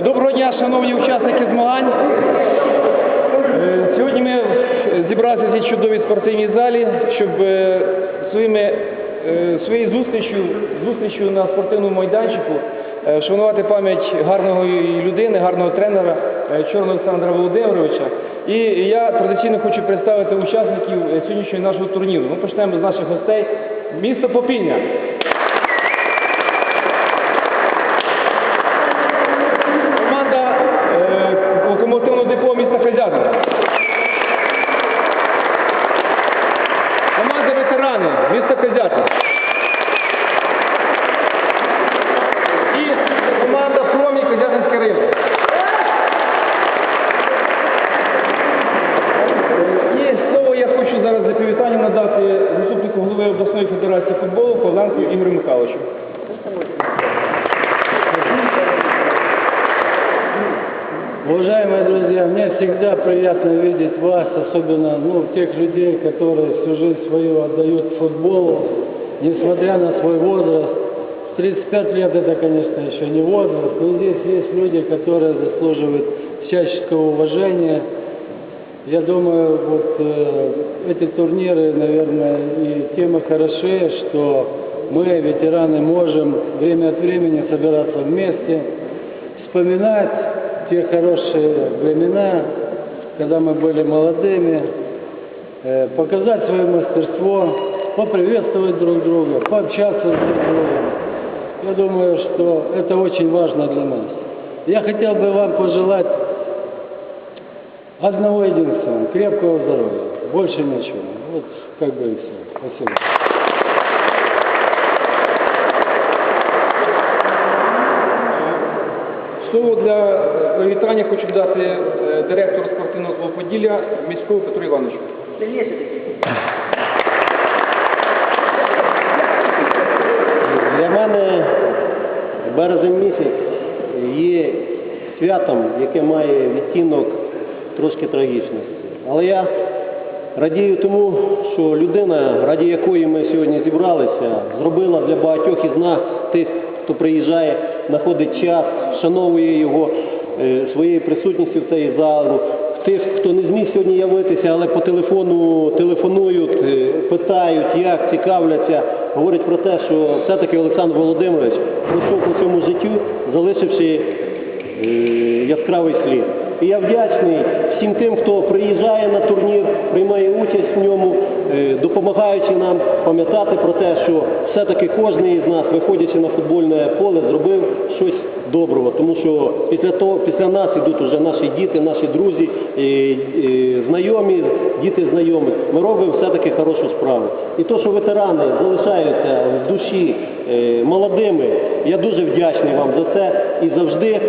Е, Доброго дня, шановні учасники змагань. Е, Сьогодні ми зібралися в цій чудовій спортивній залі, щоб е, своїми, своєю зустрічю, зустрічю на спортивному майданчику вшанувати пам'ять гарного людини, гарного тренера Чорного Олександра Володимировича. І я традиційно хочу представити учасників сьогоднішнього нашого турніру. Ми почнемо з наших гостей. Місто Попільня. Команда е, локомотивного депо міста Хазятин. Команда ветерани Козятин. І команда Промі Козятинський район. І слово я хочу зараз для привітання надати заступнику голови обласної федерації футболу Павленку Ігорю Михайловичу. Уважаемые друзья, мне всегда приятно видеть вас, особенно ну, тех людей, которые всю жизнь свою отдают футболу, несмотря на свой возраст. 35 лет это, конечно, еще не возраст, но здесь есть люди, которые заслуживают всяческого уважения. Я думаю, вот э, эти турниры, наверное, и тема хороши, что мы, ветераны, можем время от времени собираться вместе, вспоминать те хорошие времена, когда мы были молодыми, э, показать свое мастерство, поприветствовать друг друга, пообщаться друг с другом. Я думаю, что это очень важно для нас. Я хотел бы вам пожелать одного единственного, крепкого здоровья, больше ничего. Вот как бы и все. Спасибо. Слово для е, привітання хочу дати е, директору спортивного клубу Поділля міського Петру Івановичу. Для мене березень місяць є святом, яке має відтінок трошки трагічності. Але я радію тому, що людина, раді якої ми сьогодні зібралися, зробила для багатьох із нас, тих, хто приїжджає, знаходить час, вшановує його е, своєю присутністю в цей залу. Тих, хто не зміг сьогодні явитися, але по телефону телефонують, е, питають, як цікавляться, говорять про те, що все-таки Олександр Володимирович пройшов по цьому життю, залишивши е, яскравий слід. І я вдячний всім тим, хто приїжджає на турнір, приймає участь в ньому, допомагаючи нам пам'ятати про те, що все-таки кожен із нас, виходячи на футбольне поле, зробив щось доброго. Тому що після того, після нас ідуть вже наші діти, наші друзі, е, е, знайомі, діти знайомих. Ми робимо все-таки хорошу справу. І то, що ветерани залишаються в душі е, молодими, я дуже вдячний вам за це і завжди.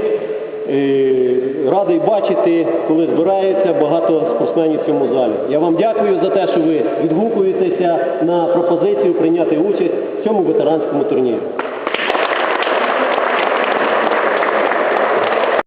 Радий бачити, коли збирається багато спортсменів в цьому залі. Я вам дякую за те, що ви відгукуєтеся на пропозицію прийняти участь в цьому ветеранському турнірі.